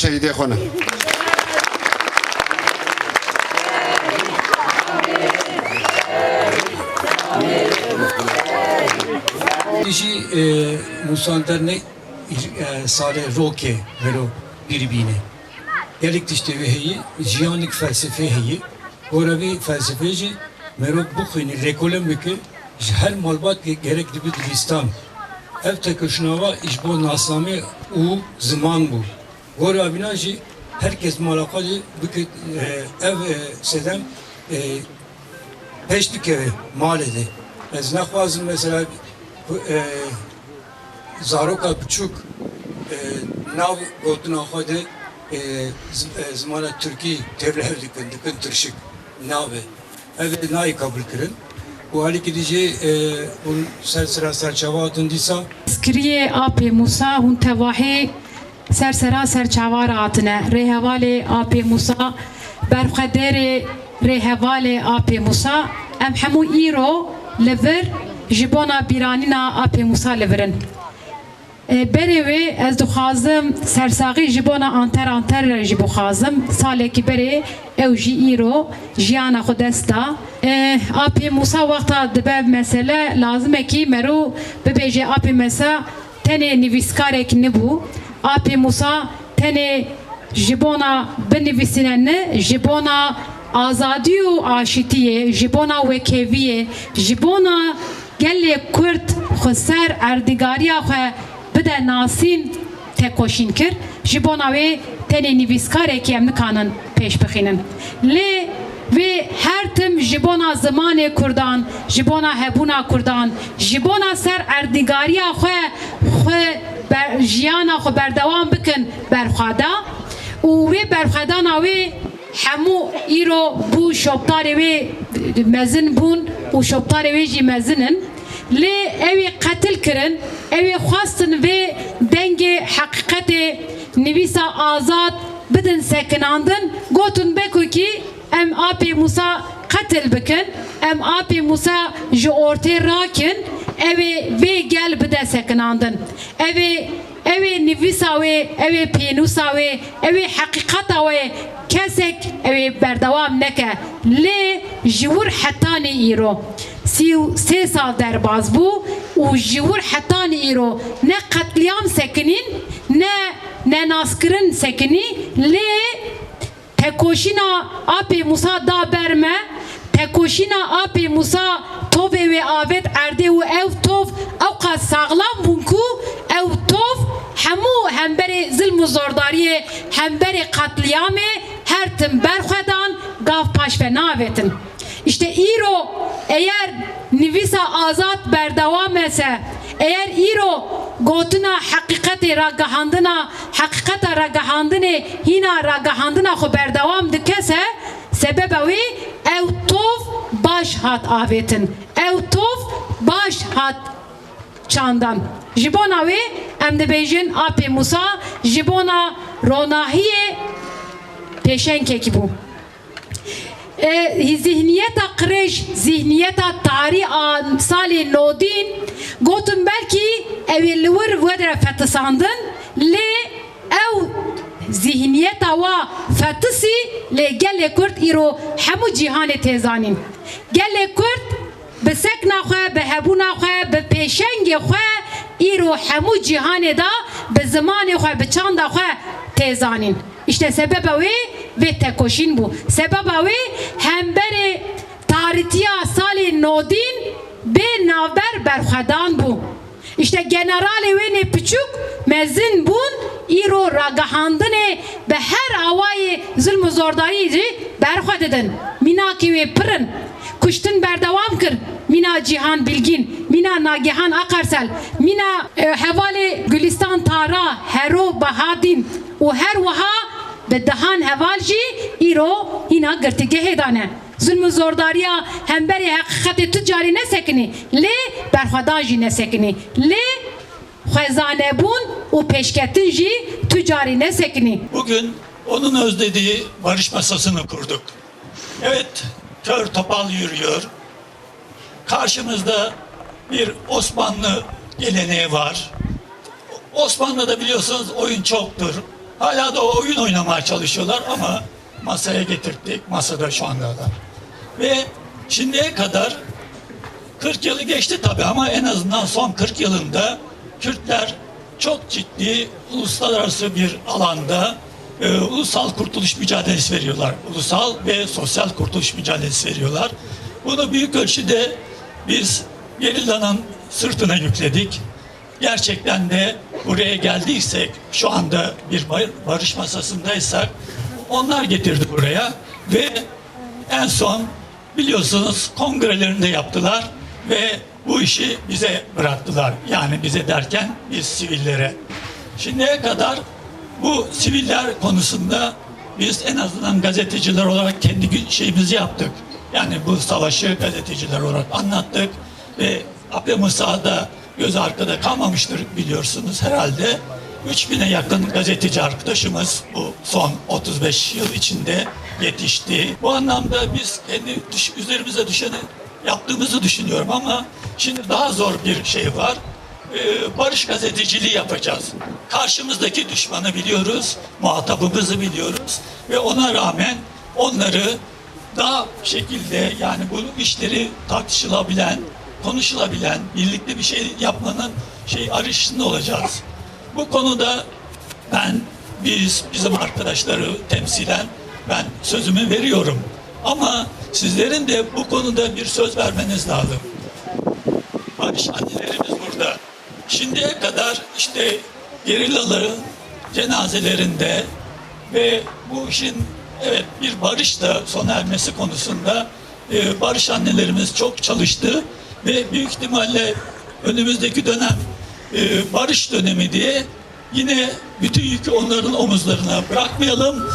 شهیده خونه Dişi e, Musan dernek e, sale roke vero birbirine. Gelik işte ve heyi, jiyanik felsefe heyi. Oravi felsefeci mero bu khini rekolem ki her malbat ge- gerekli bir dilistan. Ev tekuşnava iş bu naslame u zaman bu. Gora binaji herkes malakacı bu ki e, ev sedem e, peş dikeve malede. Ez naxwazim mesela bu, e, zaroka biçûk e, nav gotina xwe de e, z- e, zimana Türkî tevlehev dikin, dikin tirşik navê. Ev ê nayê kabul û alîkî dijî e, hûn ser sira serçava hatin dîsa Skriye apê Musa hûn tevahê apê Musa berxwederê rêhevalê apê Musa em hemû îro li vir ji bona bîranîna apê Musa li virin. E, Berê wê ez dixwazim sersaxî ji bona anter anter re jî bixwazim salekî berê ew jî îro jiyana xwe dest da. E, Apê Musa wexta dibe mesele lazim e kî merû bibêje apê Musa tenê nivîskarek nibû. Apê Musa tenê ji bona binivîsîne ne? Ji bona azadî û aşîtiyê ji bona wekeviyê ji bona gelê Kurd xwe ser erdigariya xwe bide nasîn tekoşîn kir. Ji bona wê tenê nivîskarekî em nikanin pêş bixînin lê vê her tim ji bona zimanê Kurdan ji bona hebûna Kurdan ji bona ser erdigariya xwe xwe jiyana xwe berdewam bikin berxweda û wê berxwedana wê hemû îro bû şoptarê wê mezin bûn û şoptarê wê jî mezinin. Lê ew ê qetil kirin ew ê xwastin vê dengê heqîqetê nivîsa azad bidin sekinandin. Gotin bekukî em apê Musa qetil bikin em apê Musa ji ortê rakin ew ê vê gel bide sekinandin ew ê ew ê nivîsa wê ew ê pênûsa wê ew ê heqîqeta wê kesek ew ê berdewam neke lê ji wir hetanê îro سی و سه سال درباز بو و جور حتان ایرو نه قتلیام سکنین نه نه ناسکرین سکنی لی tekoşina api Musa da berme tekoşina api Musa tove ve avet erde u ev tov ev kad sağlam bunku ev tov hemu hemberi zilm zordariye hemberi katliame her tim berxedan gav paş ve navetin. İşte İro eğer nivisa azat berdavamese eğer İro gotuna hakikati ragahandına hakikata ragahandine hina ragahandına xo berdevam dikese sebebe wî ew tov baş hat avetin. Ew tov baş hat çandan. Ji bona wê em dibêjin apê Musa ji bona ronahiyê pêşenkekî bû e, zihniyeta qirêj zihniyeta tarî a salê nodîn gotin belkî ew ê li wir wedre fetisandin lê ew zihniyeta wa fetisî lê gelê Kurd îro hemû cîhanê têzanîn gelê Kurd bi sekna xwe bi hebûna xwe bi pêşengê xwe îro hemû cîhanê da bi zimanê xwe bi çanda xwe têzanîn İşte sebebe wê vê tekoşîn bû sebeba wê hemberê tarîtiya salê nodîn bê navber berxwedan bû İşte generalê wê nê mezin bûn îro ragahandinê bi her awayê zilm û zordariyê jî berxwe didin mînakê wê pirin kuştin berdewam kir Mina Cihan Bilgin, Mina Nagihan Akarsel, Mina e, Hevali Gülistan Tara, Hero Bahadin. Û her wiha bi dihan heval jî îro hîna girtîgehê. Zulm zordariya hemberê heqîqetê tu carî nesekinî, lê berxwedan jî nesekinî. Lê xwezanebûn û pêşketin jî tu carî nesekinî. Bugün onun özlediği barış masasını kurduk. Evet, kör topal yürüyor. Karşımızda bir Osmanlı geleneği var. Osmanlı'da biliyorsunuz oyun çoktur. Hala da oyun oynamaya çalışıyorlar ama masaya getirdik. Masada şu anda da. Ve şimdiye kadar 40 yılı geçti tabii ama en azından son 40 yılında Kürtler çok ciddi uluslararası bir alanda e, ulusal kurtuluş mücadelesi veriyorlar. Ulusal ve sosyal kurtuluş mücadelesi veriyorlar. Bunu büyük ölçüde biz gerillanın sırtına yükledik. Gerçekten de buraya geldiysek, şu anda bir bar- barış masasındaysak onlar getirdi buraya ve en son biliyorsunuz kongrelerinde yaptılar ve bu işi bize bıraktılar. Yani bize derken biz sivillere. Şimdiye kadar bu siviller konusunda biz en azından gazeteciler olarak kendi şeyimizi yaptık. Yani bu savaşı gazeteciler olarak anlattık ve Abdü Musa'da göz arkada kalmamıştır biliyorsunuz herhalde. 3000'e yakın gazeteci arkadaşımız bu son 35 yıl içinde yetişti. Bu anlamda biz kendi düş- üzerimize düşeni yaptığımızı düşünüyorum ama şimdi daha zor bir şey var. Ee, barış gazeteciliği yapacağız. Karşımızdaki düşmanı biliyoruz, muhatabımızı biliyoruz ve ona rağmen onları daha şekilde yani bu işleri tartışılabilen, konuşulabilen, birlikte bir şey yapmanın şey arayışında olacağız. Bu konuda ben biz bizim arkadaşları temsilen ben sözümü veriyorum. Ama sizlerin de bu konuda bir söz vermeniz lazım. Barış annelerimiz burada. Şimdiye kadar işte gerillaların cenazelerinde ve bu işin evet bir barışla sona ermesi konusunda e, barış annelerimiz çok çalıştı ve büyük ihtimalle önümüzdeki dönem e, barış dönemi diye yine bütün yükü onların omuzlarına bırakmayalım.